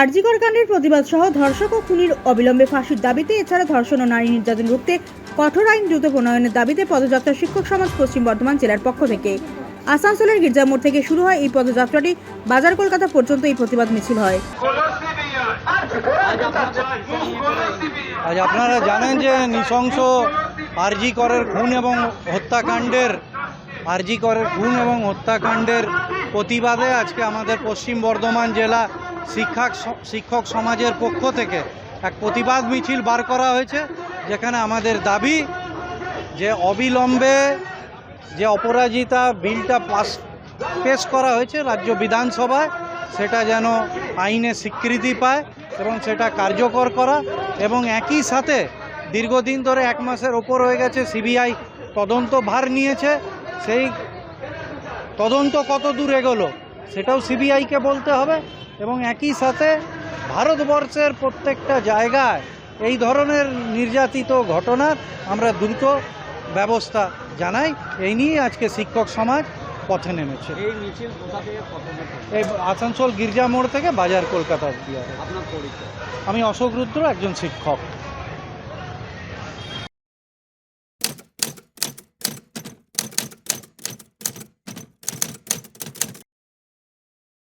আরজিকর কাণ্ডের প্রতিবাদ সহ ধর্ষক ও খুনির অবিলম্বে ফাঁসির দাবিতে এছাড়া ধর্ষণ ও নারী নির্যাতন রুখতে কঠোর আইন দ্রুত প্রণয়নের দাবিতে পদযাত্রা শিক্ষক সমাজ পশ্চিম বর্ধমান জেলার পক্ষ থেকে। আসানসোলের গির্জা মোড় থেকে শুরু হয় এই পদযাত্রাটি। বাজার কলকাতা পর্যন্ত এই প্রতিবাদ মিছিল হয়। আজ আপনারা জানেন যে নৃশংস আরজি করের খুন এবং হত্যাকাণ্ডের আরজি করের খুন এবং হত্যাকাণ্ডের প্রতিবাদে আজকে আমাদের পশ্চিম বর্ধমান জেলা শিক্ষক শিক্ষক সমাজের পক্ষ থেকে এক প্রতিবাদ মিছিল বার করা হয়েছে, যেখানে আমাদের দাবি যে অবিলম্বে যে অপরাজিতা বিলটা পাস, পেশ করা হয়েছে রাজ্য বিধানসভায়, সেটা যেন আইনে স্বীকৃতি পায় এবং সেটা কার্যকর করা এবং একই সাথে দীর্ঘদিন ধরে এক মাসের ওপর হয়ে গেছে সিবিআই তদন্ত ভার নিয়েছে, সেই তদন্ত কত দূর এগোলো? সেটাও সিবিআইকে বলতে হবে এবং একই সাথে ভারতবর্ষের প্রত্যেকটা জায়গায় এই ধরনের নির্যাতিত ঘটনার আমরা দ্রুত ব্যবস্থা জানাই। এই নিয়ে আজকে শিক্ষক সমাজ পথে নেমেছে। এই আসানসোল গির্জা মোড় থেকে বাজার কলকাতা অব্দি আমি অশোক রুদ্র একজন শিক্ষক।